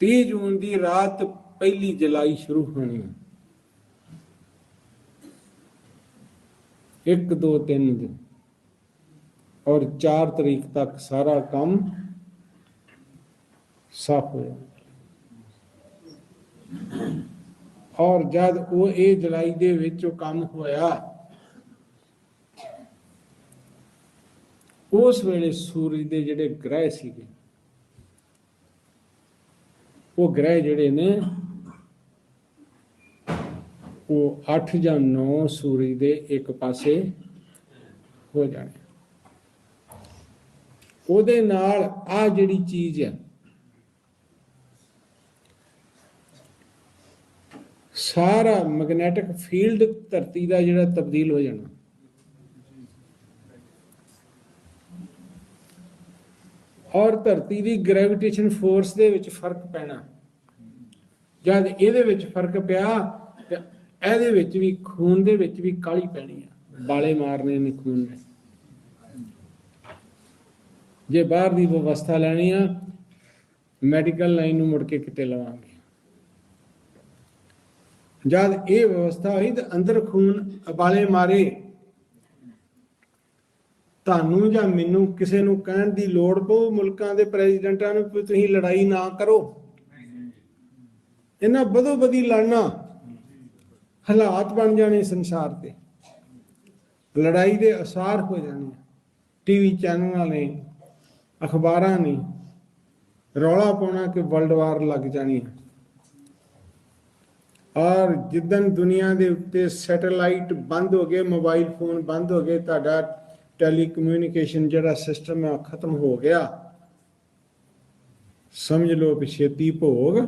30 ਜੂਨ ਦੀ ਰਾਤ ਪਹਿਲੀ ਜੁਲਾਈ ਸ਼ੁਰੂ ਹੋਣੀ ਹੈ। 1 2 3 ਦਿਨ। ਔਰ 4 ਤਰੀਕ ਤੱਕ ਸਾਰਾ ਕੰਮ ਸਾਫ਼ ਹੋਇਆ ਔਰ ਜਦ ਉਹ ਇਹ ਜੁਲਾਈ ਦੇ ਵਿੱਚ ਉਹ ਕੰਮ ਹੋਇਆ, ਉਸ ਵੇਲੇ ਸੂਰਜ ਦੇ ਜਿਹੜੇ ਗ੍ਰਹਿ ਸੀਗੇ ਉਹ ਗ੍ਰਹਿ ਜਿਹੜੇ ਨੇ, ਉਹ 8 ਜਾਂ 9 ਸੂਰਜ ਦੇ ਇੱਕ ਪਾਸੇ ਹੋ ਜਾਣੇ। ਉਹਦੇ ਨਾਲ ਆ ਜਿਹੜੀ ਚੀਜ਼ ਹੈ, ਸਾਰਾ ਮੈਗਨੈਟਿਕ ਫੀਲਡ ਧਰਤੀ ਦਾ ਜਿਹੜਾ ਤਬਦੀਲ ਹੋ ਜਾਣਾ। ਔਰ ਧਰਤੀ ਦੀ ਗ੍ਰੈਵਿਟੇਸ਼ਨ ਫੋਰਸ ਦੇ ਵਿੱਚ ਫ਼ਰਕ ਪੈਣਾ। ਜਦ ਇਹਦੇ ਵਿੱਚ ਫ਼ਰਕ ਪਿਆ, ਤੇ ਇਹਦੇ ਵਿੱਚ ਵੀ ਖੂਨ ਦੇ ਵਿੱਚ ਵੀ ਕਾਲੀ ਪੈਣੀ ਆ। ਬਾਲੇ ਮਾਰਨੇ ਨੇ ਖੂਨ ਨੇ। ਜੇ ਬਾਹਰ ਦੀ ਵਿਵਸਥਾ ਲੈਣੀ ਆ ਮੈਡੀਕਲ ਲਾਈਨ ਨੂੰ ਮੁੜ ਕੇ ਕਿਤੇ ਲਵਾਂਗੇ। ਜਦ ਇਹ ਵਿਵਸਥਾ ਹੋਈ, ਤਾਂ ਅੰਦਰ ਖੂਨ ਉਬਾਲੇ ਮਾਰੇ ਤੁਹਾਨੂੰ ਜਾਂ ਮੈਨੂੰ ਕਿਸੇ ਨੂੰ ਕਹਿਣ ਦੀ ਲੋੜ ਪਊ, ਮੁਲਕਾਂ ਦੇ ਪ੍ਰੈਜ਼ੀਡੈਂਟਾਂ ਨੂੰ ਵੀ ਤੁਸੀਂ ਲੜਾਈ ਨਾ ਕਰੋ। ਇਹਨਾਂ ਬਦੋ ਬਦੀ ਲੜਨਾ ਹਾਲਾਤ ਬਣ ਜਾਣੇ ਸੰਸਾਰ ਤੇ ਲੜਾਈ ਦੇ ਅਸਾਰ ਹੋ ਜਾਣੇ ਟੀਵੀ ਚੈਨਲਾਂ ਨੇ ਅਖਬਾਰਾਂ ਨੇ ਰੌਲਾ ਪਾਉਣਾ ਕਿ ਵਰਲਡ ਵਾਰ ਲੱਗ ਜਾਣੀ ਹੈ ਔਰ ਜਿੱਦਨ ਦੁਨੀਆ ਦੇ ਉੱਤੇ ਸੈਟੇਲਾਈਟ ਬੰਦ ਹੋ ਗਏ, ਮੋਬਾਈਲ ਫੋਨ ਬੰਦ ਹੋ ਗਏ, ਤੁਹਾਡਾ ਟੈਲੀਕਮਿਊਨੀਕੇਸ਼ਨ ਜਿਹੜਾ ਸਿਸਟਮ ਹੈ ਉਹ ਖਤਮ ਹੋ ਗਿਆ। ਸਮਝ ਲਓ ਕਿ ਛੇਤੀ ਭੋਗ